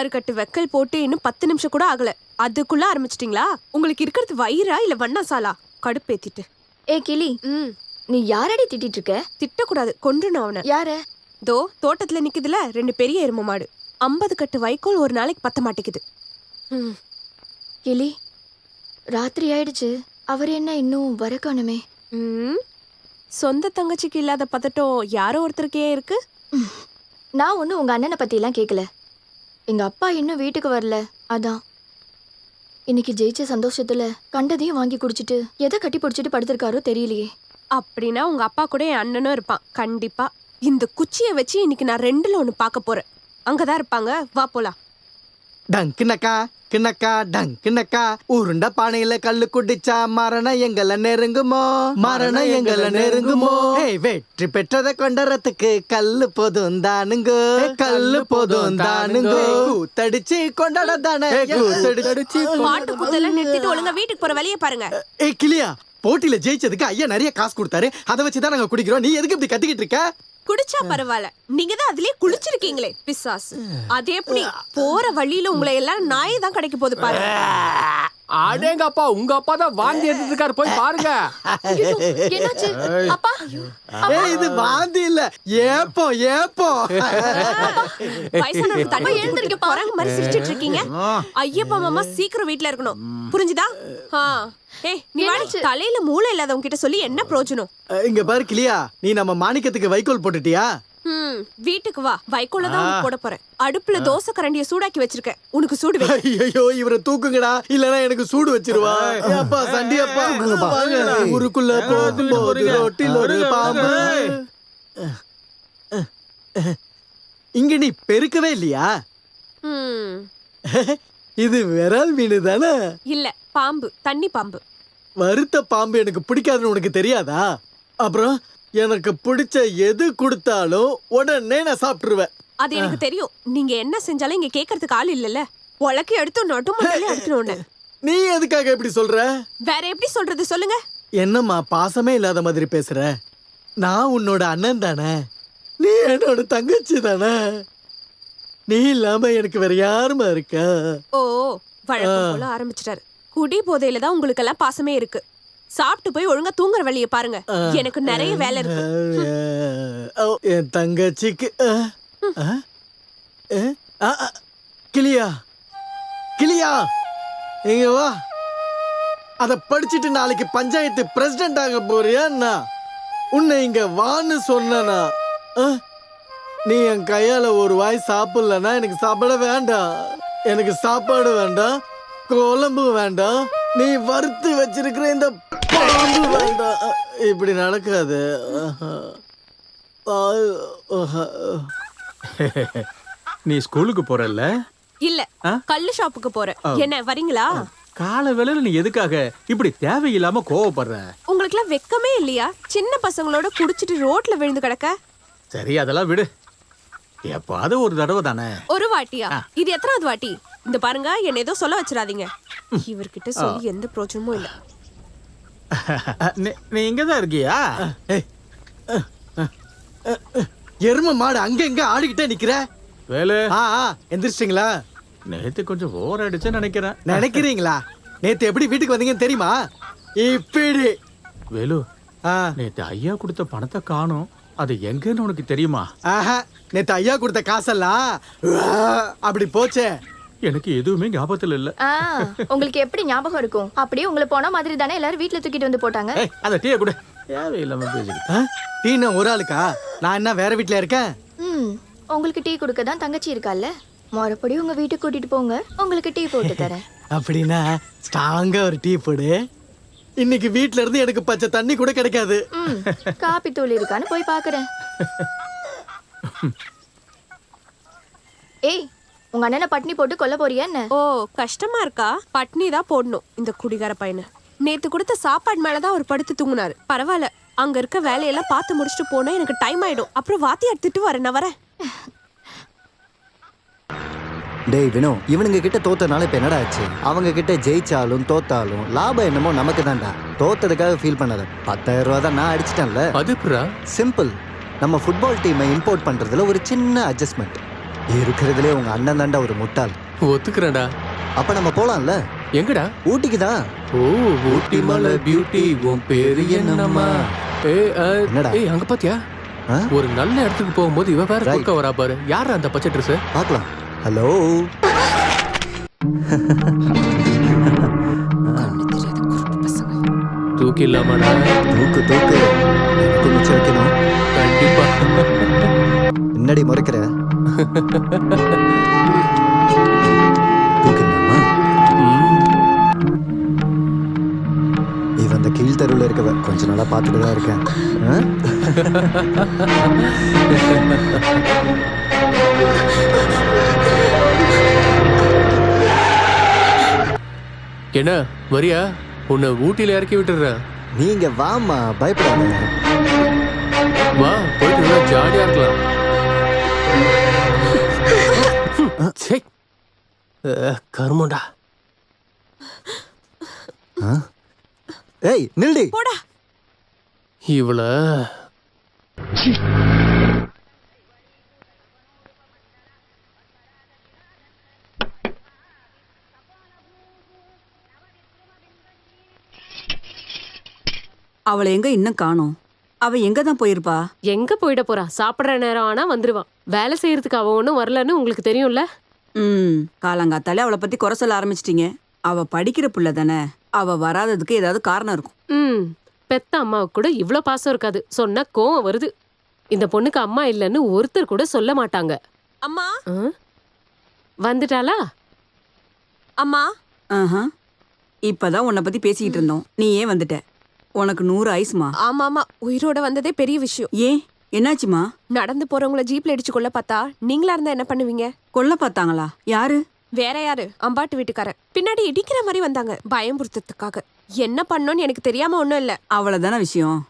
ஆறு கட்டு வெக்கல் போட்டு இன்னும் பத்து நிமிஷம் கூட ஆகல. அதுக்குள்ள ஆரம்பிச்சிட்டீங்களா? உங்களுக்கு இருக்கிறது வயிறா இல்ல வண்ணாசாலா? கடுப்பேத்திட்டு. ஏ கிளி. ம். நீ யாரடி திட்டிட்டு இருக்க திட்டக்கூடாது கொன்றுணும் அவனை. யார? தோ தோட்டத்துல நிக்குதுல ரெண்டு பெரிய எருமை மாடு. ஐம்பது கட்டு வைக்கோல் ஒரு நாளைக்கு பத்த மாட்டேங்குது. ம். கிளி ராத்திரி ஆயிடுச்சு. அவர் என்ன இன்னும் வர காணுமே ம். சொந்த தங்கச்சிக்கு இல்லாத பதட்டம் யாரோ ஒருத்தருக்கே இருக்கு. நான் ஒன்றும் உங்க அண்ணனை பத்திலாம் கேட்கல எங்க அப்பா இன்னும் வீட்டுக்கு வரல. அதான். இன்னைக்கு ஜெயிச்ச சந்தோஷத்துல கண்டதையும் வாங்கி குடிச்சிட்டு எதை கட்டி பிடிச்சிட்டு படுத்திருக்காரோ தெரியலையே. அப்படின்னா உங்க அப்பா கூட என் அண்ணனும் இருப்பான். கண்டிப்பா. இந்த குச்சியை வச்சு இன்னைக்கு நான் ரெண்டுல ஒண்ணு பார்க்க போறேன். அங்கதான் இருப்பாங்க. வா போலாம். டங்குனக்கா கிண்ணக்கா டங்குனக்கா உருண்ட பானையில கல்லு குடிச்சா மரணம் எங்கள நெருங்குமோ? மரணம் எங்கள நெருங்குமோ? ஏய் வெற்றி பெற்றதை கொண்டறதுக்கு கல்லு போதும் தானுங்க கல்லு போதும் தானுங்க கூத்தடிச்சு கொண்டாட தானே கூத்தடிச்சு மாட்டு குத்தெல்லாம் நிறுத்திட்டு ஒழுங்கா வீட்டுக்கு போற வழியை பாருங்க. ஏய் கிளியா போட்டியில ஜெயிச்சதுக்கு ஐயா நிறைய காசு கொடுத்தாரு. அதை வச்சுதான் நாங்க குடிக்கிறோம். நீ எதுக்கு இப்படி கத்திக்கிட்டு இருக்க? குடிச்சா பரவாயில்ல. நீங்க தான் அதுலயே குளிச்சிருக்கீங்களே பிசாஸ் அது எப்படி? போற வழியில உங்களை எல்லாம் நாய் தான் கிடைக்க போகுது பாருங்க அடேங்க அப்பா உங்க அப்பா தான் வாந்தி எடுத்துட்டு இருக்காரு போய் பாருங்க. அப்பா? ஏய் இது வாந்தி இல்ல. ஏப்போ ஏப்போ. வயசானவங்க தண்ணி எழுந்திருக்க போறாங்க மாதிரி சிரிச்சிட்டு இருக்கீங்க ஐயப்பா மாமா சீக்கிரம் வீட்ல இருக்கணும். புரிஞ்சுதா. ஏய் நீ வாடி. தலையில மூளை இல்லாதவங்க கிட்ட சொல்லி என்ன பிரயோஜனம்? இங்க பாரு கிளியா நீ நம்ம மாணிக்கத்துக்கு வைக்கோல் போட்டுட்டியா? ம் வீட்டுக்கு வா. வைக்கோல தான் உனக்கு போட போறேன். அடுப்புல தோசை கரண்டிய சூடாக்கி வச்சிருக்கேன். உனக்கு சூடு வை. ஐயோ இவரை தூக்குங்கடா. இல்லனா எனக்கு சூடு வச்சிருவா. அப்பா சண்டி அப்பா வாங்க ஊருக்குள்ள போகும்போது ரோட்டில் ஒரு பாம்பு. இங்க நீ பெருக்கவே இல்லையா? ம். இது விரல் மீன் தானே? இல்ல பாம்பு. தண்ணி பாம்பு. வறுத்த பாம்பு எனக்கு பிடிக்காதுன்னு உனக்கு தெரியாதா? அப்புறம் எனக்கு பிடிச்ச எது கொடுத்தாலும் உடனே நான் சாப்பிட்டுருவேன். அது எனக்கு தெரியும். நீங்க என்ன செஞ்சாலும் இங்க கேக்குறதுக்கு ஆள் இல்லல்ல. உலக்கு எடுத்து நட்டு மட்டும் எடுத்துனோன்னு நீ எதுக்காக இப்படி சொல்ற? வேற எப்படி சொல்றது சொல்லுங்க. என்னம்மா பாசமே இல்லாத மாதிரி பேசுற? நான் உன்னோட அண்ணன் தானே? நீ என்னோட தங்கச்சி தானே? நீ இல்லாம எனக்கு வேற யாருமா இருக்கா? ஓ வழக்கம் போல ஆரம்பிச்சிட்டாரு. குடி போதையில தான் உங்களுக்கு எல்லாம் பாசமே இருக்கு. சாப்பிட்டு போய் ஒழுங்கா தூங்குற வழிய பாருங்க. எனக்கு நிறைய வேலை இருக்கு. என் தங்கச்சிக்கு கிளியா கிளியா இங்க வா. அத படிச்சிட்டு நாளைக்கு பஞ்சாயத்து பிரசிடென்ட் ஆக போறியா உன்னை இங்க வான்னு சொன்னனா? அ? நீ என் கையால ஒரு வாய் சாப்பிடலன்னா எனக்கு சாப்பிட வேண்டாம். எனக்கு சாப்பாடு வேண்டாம். குழம்பு வேண்டாம். நீ வறுத்து வச்சிருக்கிற இந்த இப்படி நடக்காது. நீ ஸ்கூலுக்கு போறல்ல? இல்ல? கல்லு ஷாப்புக்கு போறேன். என்ன வரீங்களா? காலை வேளையில நீ எதுக்காக? இப்படி தேவையில்லாம கோவப்படுற. உங்களுக்கு எல்லாம் வெக்கமே இல்லையா? சின்ன பசங்களோட குடிச்சிட்டு ரோட்ல விழுந்து கிடக்க? சரி அதெல்லாம் விடு. எப்பாவது ஒரு தடவை தானே? ஒரு வாட்டியா? இது எத்தனாவது வாட்டி? இந்த பாருங்க என்ன ஏதோ சொல்ல வச்சிடாதீங்க. இவர்கிட்ட சொல்லி எந்த பிரோஜனமும் இல்ல. நீ- நீ இங்கதான் இருக்கியா. எருமை மாடு அங்க இங்க ஆடிக்கிட்டே நிக்கிற? வேலு. ஆ ஆ, எந்திரிச்சிட்டீங்களா? நேத்து கொஞ்சம் ஓவர் அடிச்சு நினைக்கிறேன். நினைக்கிறீங்களா? நேத்து எப்படி வீட்டுக்கு வந்தீங்கன்னு தெரியுமா? இப்படி. வேலு ஆ, நேத்து ஐயா கொடுத்த பணத்தை காணும். அது எங்கன்னு உனக்கு தெரியுமா? ஆஹா நேத்து ஐயா கொடுத்த காசெல்லாம் உவா, அப்படி போச்சே. எனக்கு எதுவுமே ஞாபகத்துல இல்ல. ஆ உங்களுக்கு எப்படி ஞாபகம் இருக்கும்? அப்படியே உங்களை போன மாதிரி தானே எல்லாரும் வீட்ல தூக்கிட்டு வந்து போட்டாங்க? ஏய் அந்த டீயை கொடு. தேவையில்லாம பேசிக்கிட்டு. டீனா ஒரு ஆளுக்கா? நான் என்ன வேற வீட்ல இருக்கேன்? ம் உங்களுக்கு டீ கொடுக்க தான் தங்கச்சி இருக்கால்ல? மறுபடி உங்க வீட்டுக்கு கூட்டிட்டு போங்க. உங்களுக்கு டீ போட்டு தரேன். அப்படின்னா ஸ்ட்ராங்கா ஒரு டீ போடு. இன்னைக்கு வீட்ல இருந்து எனக்கு பச்சை தண்ணி கூட கிடைக்காது. காப்பி தூள் இருக்கான்னு போய் பாக்குறேன். ஏய் உங்க அண்ணனை பட்னி போட்டு கொல்ல போறியா என்ன? ஓ கஷ்டமா இருக்கா? பட்னி தான் போடணும் இந்த குடிகார பையனை. நேத்து கொடுத்த சாப்பாடு மேலதான் அவர் படுத்து தூங்குனாரு. பரவாயில்ல அங்க இருக்க வேலையெல்லாம் பார்த்து முடிச்சுட்டு போனா எனக்கு டைம் ஆயிடும். அப்புறம் வாத்தி எடுத்துட்டு வரேன் நான் வரேன். டேய் வினோ இவனுங்க கிட்ட தோத்தனால இப்ப என்னடா ஆச்சு? அவங்க கிட்ட ஜெயிச்சாலும் தோத்தாலும் லாபம் என்னமோ நமக்கு தான்டா. தோத்ததுக்காக ஃபீல் பண்ணாத. பத்தாயிரம் ரூபா தான் நான் அடிச்சிட்டேன்ல. அதுப்புறா சிம்பிள் நம்ம ஃபுட்பால் டீமை இம்போர்ட் பண்றதுல ஒரு சின்ன அட்ஜஸ்ட்மெண்ட் இருக்கிறதுலே உங்க அண்ணன் தாண்டா ஒரு முட்டாள். ஒத்துக்கிறேன்டா. அப்ப நம்ம போலாம்ல? எங்கடா? ஊட்டிக்கு தான் ஓ ஊட்டி மலை பியூட்டி உன் பேரு என்னம்மா? ஏய் என்னடா? ஏய் அங்க பாத்தியா? ஒரு நல்ல இடத்துக்கு போகும்போது இவ வேற. குறுக்க வரா பாரு. யார் அந்த பச்சை ட்ரெஸ் பார்க்கலாம் ஹலோ தூக்கி இல்லாமடா தூக்கு தூக்கு. எனக்கு மிச்சம் வைக்கணும். கண்டிப்பா. என்னடி முறைக்கிற. இவன் அந்த கீழ் தெருவில் இருக்கவ கொஞ்ச நாளா பார்த்துட்டு தான் இருக்கேன். ஆ? என்ன வரியா? உன்னை ஊட்டியில இறக்கி விட்டுறேன் நீங்க வாமா பயப்படாத வா போயிட்டு நல்லா ஜாலியா இருக்கலாம். சே கருமண்டா. ஆ? ஏய் நில்டி. போடா. இவள. அவளை எங்க இன்னும் காணோம்? அவ எங்க தான் போயிருப்பா? எங்க போயிட போறா? சாப்பிடுற நேரம் ஆனா வந்துருவான் வேலை செய்யறதுக்கு அவ ஒண்ணும் வரலன்னு உங்களுக்கு தெரியும்ல? ம் காலங்காத்தாலே அவளை பத்தி குறை சொல்ல ஆரம்பிச்சிட்டீங்க. அவ படிக்கிற புள்ள தானே. அவ வராததுக்கு ஏதாவது காரணம் இருக்கும். ம் பெத்த அம்மாவுக்கு கூட இவ்ளோ பாசம் இருக்காது. சொன்னா கோவம் வருது. இந்த பொண்ணுக்கு அம்மா இல்லைன்னு ஒருத்தர் கூட சொல்ல மாட்டாங்க. அம்மா? ஆ? வந்துட்டாளா? அம்மா? ஆஹா. இப்பதான் உன்னை பத்தி பேசிக்கிட்டு இருந்தோம். நீ ஏன் வந்துட்ட. உனக்கு நூறு ஐஸ்மா? ஆமா ஆமா உயிரோட வந்ததே பெரிய விஷயம். ஏன்? என்னாச்சுமா? நடந்து போறவங்கள ஜீப்ல இடிச்சு கொள்ள பார்த்தா நீங்களா இருந்தா என்ன பண்ணுவீங்க? கொல்ல பார்த்தாங்களா? யாரு? வேற யாரு? அம்பாட்டு வீட்டுக்காரன். பின்னாடி இடிக்கிற மாதிரி வந்தாங்க. பயம்புறுத்ததுக்காக என்ன பண்ணோன்னு எனக்கு தெரியாம ஒண்ணும் இல்ல. அவ்வளவுதானே விஷயம்?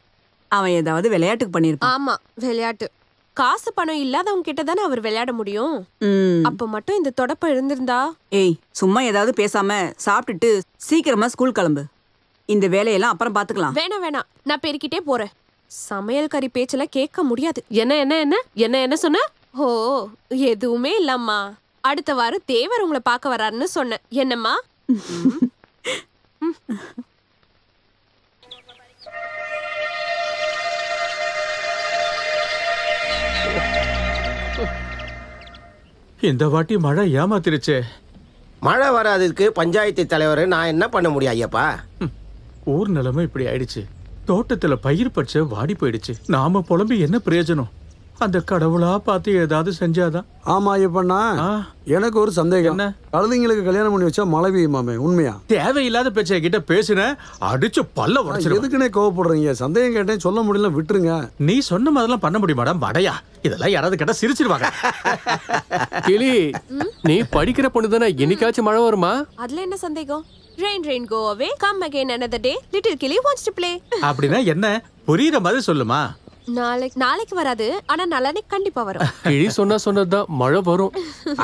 அவன் ஏதாவது விளையாட்டுக்கு பண்ணிருப்பான் ஆமா விளையாட்டு. காசு பணம் இல்லாதவங்க கிட்ட தானே அவர் விளையாட முடியும். ம். அப்ப மட்டும் இந்த தொடப்ப இருந்திருந்தா? ஏய் சும்மா ஏதாவது பேசாம சாப்பிட்டுட்டு சீக்கிரமா ஸ்கூல் கிளம்பு. இந்த வேலையெல்லாம் அப்புறம் பாத்துக்கலாம். வேணாம் வேணாம். நான் பெருக்கிட்டே போறேன். சமையல் கறி பேச்சல கேட்க முடியாது. என்ன என்ன என்ன? என்ன என்ன சொன்ன? ஓ எதுவுமே இல்லம்மா. அடுத்த வாரம் தேவர் உங்களை பார்க்க வராருன்னு சொன்னேன். என்னம்மா? இந்த வாட்டி மழை ஏமாத்திருச்சே. மழை வராததுக்கு பஞ்சாயத்து தலைவர் நான் என்ன பண்ண முடியும் ஐயப்பா? ம், ஊர் நிலைமை இப்படி ஆயிடுச்சு. தோட்டத்துல பயிர் பச்சை வாடி போயிடுச்சு. நாம புலம்பி என்ன பிரயோஜனம்? அந்த கடவுளா பார்த்து ஏதாவது செஞ்சாதான். ஆமா ஐயப்பண்ணா. எனக்கு ஒரு சந்தேகம். என்ன? கழுதைங்களுக்கு கல்யாணம் பண்ணி வச்சா மழை பெய்யுமாமே உண்மையா? தேவையில்லாத பேச்சை கிட்ட பேசுன அடிச்சு பல்ல உடைச்சிருவேன் எதுக்குன்னே கோவப்படுறீங்க? சந்தேகம் கேட்டேன் சொல்ல முடியல விட்டுருங்க. நீ சொன்ன மாதிரிலாம் பண்ண முடியுமாடா மடையா இதெல்லாம் யாராவது கேட்டா சிரிச்சிருவாங்க. கிளி நீ படிக்கிற பொண்ணு தானே என்னைக்காச்சும் மழை வருமா? அதுல என்ன சந்தேகம்? Rain rain go away come again another day little கிளி வாண்ட்ஸ் டு ப்ளே அப்படின்னா என்ன? புரியுற மாதிரி சொல்லுமா? நாளைக்கு நாளைக்கு வராது. ஆனா நாளைக்கு கண்டிப்பா வரும். கிளி சொன்னா சொன்னதுதான் மழை வரும்.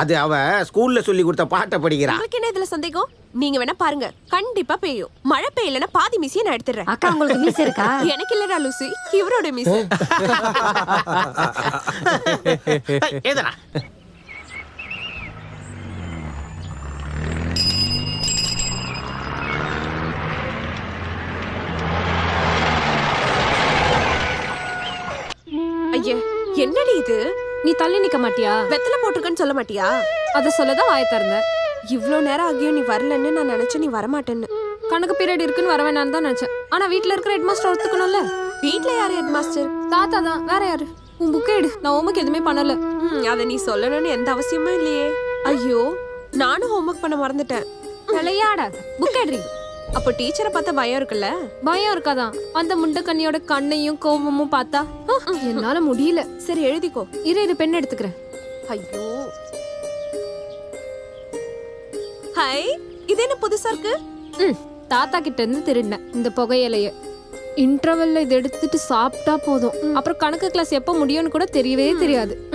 அது அவ ஸ்கூல்ல சொல்லி கொடுத்த பாட்டை படிக்கிறா. உங்களுக்கு என்ன இதுல சந்தேகம்? நீங்க வேணா பாருங்க. கண்டிப்பா பெய்யும். மழை பெய்யலன்னா பாதி மிஸ்ஸையே நான் எடுத்துறேன் அக்கா உங்களுக்கு மீஸ் இருக்கா? எனக்கு இல்லடா லூசி. இவரோட மிஸ். ஏதனா ஐயா என்னடி இது? நீ தள்ளி நிக்க மாட்டியா? வெத்தலை போட்டிருக்கேன்னு சொல்ல மாட்டியா? அத சொல்லதான் வாய திறந்த. இவ்ளோ நேரம் ஆகியும் நீ வரலன்னு நான் நினைச்சேன் நீ வரமாட்டேன்னு. கணக்கு பீரியட் இருக்குன்னு வர வேணாம்னு தான் நினைச்சேன். ஆனா வீட்ல இருக்கிற ஹெட் மாஸ்டர் ஒத்துக்கணும்ல? வீட்ல யாரு ஹெட் மாஸ்டர் தாத்தா தான் வேற யாரு? உன் புக்கை எடு நான் ஹோம்ஒர்க் எதுவுமே பண்ணல. அதை நீ சொல்லணும்னு எந்த அவசியமும் இல்லையே. ஐயோ நானும் ஹோம்ஒர்க் பண்ண மறந்துட்டேன். விளையாடாத புக் எடுறி அப்போ டீச்சரை பார்த்தா பயம் இருக்குல்ல? பயம் இருக்காதான் அந்த முண்டக்கண்ணியோட கண்ணையும் கோபமும் பார்த்தா என்னால முடியல. சரி எழுதிக்கோ. இரு இரு பெண் எடுத்துக்கிறேன். ஐயோ. ஹாய் இது என்ன புதுசா இருக்கு? ம், தாத்தா கிட்ட இருந்து திருடினேன் இந்த புகையிலைய இன்டர்வெல்ல இதை எடுத்துட்டு சாப்பிட்டா போதும். அப்புறம் கணக்கு கிளாஸ் எப்போ முடியும்னு கூட தெரியவே தெரியாது.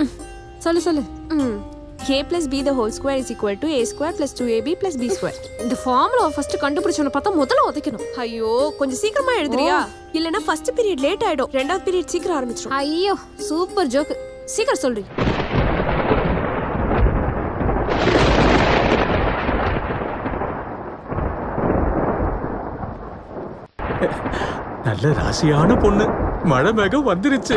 சொல்லு சொல்லு. ம். A plus B the whole square is equal to A square plus two AB plus B square இந்த ஃபார்முலா ஃபர்ஸ்ட் கண்டுபிடிச்சோன்னு பார்த்தா முதல்ல உதைக்கணும். ஐயோ கொஞ்சம் சீக்கிரமா எழுதுறியா? இல்லனா ஃபர்ஸ்ட் பீரியட் லேட் ஆயிடும். ரெண்டாவது பீரியட் சீக்கிரம் ஆரம்பிச்சிரும். ஐயோ சூப்பர் ஜோக் சீக்கிரம் சொல்றீ. நல்ல ராசியான பொண்ணு. மழை மேகம் வந்துருச்சு.